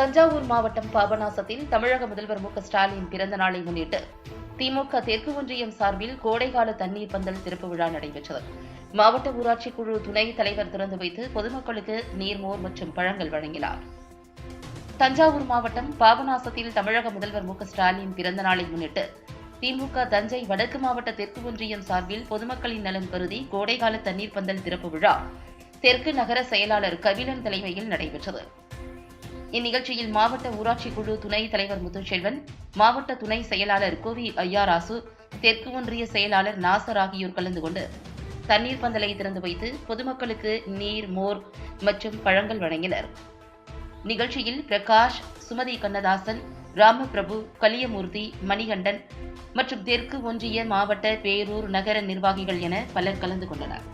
தஞ்சாவூர் மாவட்டம் பாபநாசத்தில் தமிழக முதல்வர் மு ஸ்டாலின் பிறந்த நாளை முன்னிட்டு திமுக தெற்கு ஒன்றியம் சார்பில் கோடைகால தண்ணீர் பந்தல் திறப்பு விழா நடைபெற்றது. மாவட்ட ஊராட்சி குழு துணைத் தலைவர் திறந்து வைத்து பொதுமக்களுக்கு நீர்மோர் மற்றும் பழங்கள் வழங்கினார். தஞ்சாவூர் மாவட்டம் பாபநாசத்தில் தமிழக முதல்வர் மு ஸ்டாலின் பிறந்த நாளை முன்னிட்டு திமுக தஞ்சை வடக்கு மாவட்ட தெற்கு ஒன்றியம் சார்பில் பொதுமக்களின் நலன் கருதி கோடைகால தண்ணீர் பந்தல் திறப்பு விழா தெற்கு நகர செயலாளர் கபிலன் தலைமையில் நடைபெற்றது. இந்நிகழ்ச்சியில் மாவட்ட ஊராட்சி குழு துணைத் தலைவர் முத்துச்செல்வன் மாவட்ட துணை செயலாளர் கோவி ஐயாராசு தெற்கு ஒன்றிய செயலாளர் நாசர் ஆகியோர் கலந்து கொண்டு தண்ணீர் பந்தலை திறந்து வைத்து பொதுமக்களுக்கு நீர் மோர் மற்றும் பழங்கள் வழங்கினர். நிகழ்ச்சியில் பிரகாஷ் சுமதி கண்ணதாசன் ராமபிரபு கலியமூர்த்தி மணிகண்டன் மற்றும் தெற்கு ஒன்றிய மாவட்ட பேரூர் நகர நிர்வாகிகள் என பலர் கலந்து கொண்டனர்.